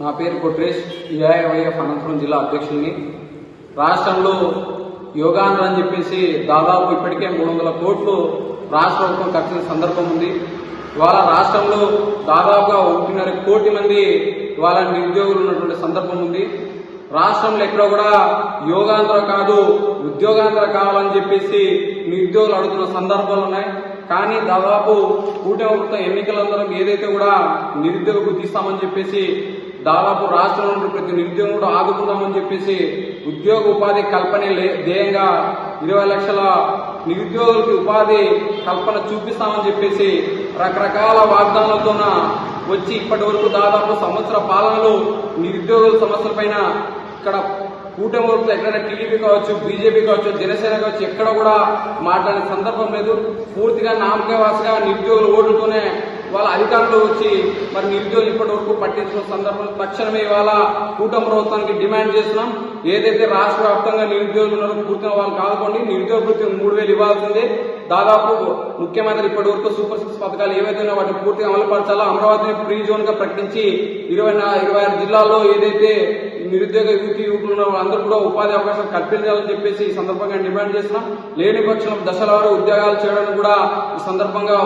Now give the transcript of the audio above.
నా పేరు కొట్రేష్. ఏఐవైఎఫ్ అనంతపురం జిల్లా అధ్యక్షుడిని. రాష్ట్రంలో యోగాంధ్ర అని చెప్పేసి దాదాపు ఇప్పటికే మూడు వందల కోట్లు రాష్ట్ర ప్రభుత్వం ఖర్చిన సందర్భం ఉంది. ఇవాళ రాష్ట్రంలో దాదాపుగా ఒకటిన్నర కోటి మంది ఇవాళ నిరుద్యోగులు ఉన్నటువంటి సందర్భం ఉంది. రాష్ట్రంలో ఎక్కడ కూడా యోగాంధ్ర కాదు ఉద్యోగాంధ్ర కావాలని చెప్పేసి నిరుద్యోగులు అడుగుతున్న సందర్భాలు ఉన్నాయి. కానీ దాదాపు కూటమి ప్రభుత్వం ఎన్నికలందరం ఏదైతే కూడా నిరుద్యోగ వృద్ధి చెప్పేసి దాదాపు రాష్ట్రంలో ప్రతి నిరుద్యోగం కూడా ఆదుకుందామని చెప్పేసి ఉద్యోగ ఉపాధి కల్పనే లే- ధ్యేయంగా ఇరవై లక్షల నిరుద్యోగులకి ఉపాధి కల్పన చూపిస్తామని చెప్పేసి రకరకాల వాగ్దానాలతోన వచ్చి ఇప్పటి వరకు దాదాపు సంవత్సర పాలనలో నిరుద్యోగుల సమస్యలపైన ఇక్కడ కూటమి వరకు ఎక్కడైనా టీడీపీ కావచ్చు బీజేపీ కావచ్చు జనసేన కావచ్చు ఎక్కడ కూడా మాట్లాడే సందర్భం లేదు. పూర్తిగా నామకవాసగా నిరుద్యోగుల ఓటుతోనే వాళ్ళ అధికారంలో వచ్చి మరి నిరుద్యోగులు ఇప్పటి వరకు పట్టించుకున్న సందర్భం తక్షణమే ఇవాళ కూటమి ప్రభుత్వానికి డిమాండ్ చేస్తున్నాం. ఏదైతే రాష్ట్ర వ్యాప్తంగా నిరుద్యోగులు ఉన్నారో పూర్తిగా వాళ్ళు కాదుకోండి. నిరుద్యోగ వృత్తి మూడు వేలు ఇవ్వాల్సిందే. దాదాపు ముఖ్యమంత్రి ఇప్పటి వరకు సూపర్ సిక్స్ పథకాలు ఏవైతే ఉన్నాయో వాటిని పూర్తిగా అమలుపరచాలో? అమరావతిని ఫ్రీ జోన్గా ప్రకటించి ఇరవై ఇరవై ఆరు జిల్లాల్లో ఏదైతే నిరుద్యోగ యువతి యువకులు ఉన్న వాళ్ళందరూ కూడా ఉపాధి అవకాశం కల్పించాలని చెప్పేసి ఈ సందర్భంగా డిమాండ్ చేస్తున్నాం. లేని పక్షం దశల వారు ఉద్యోగాలు చేయడానికి కూడా ఈ సందర్భంగా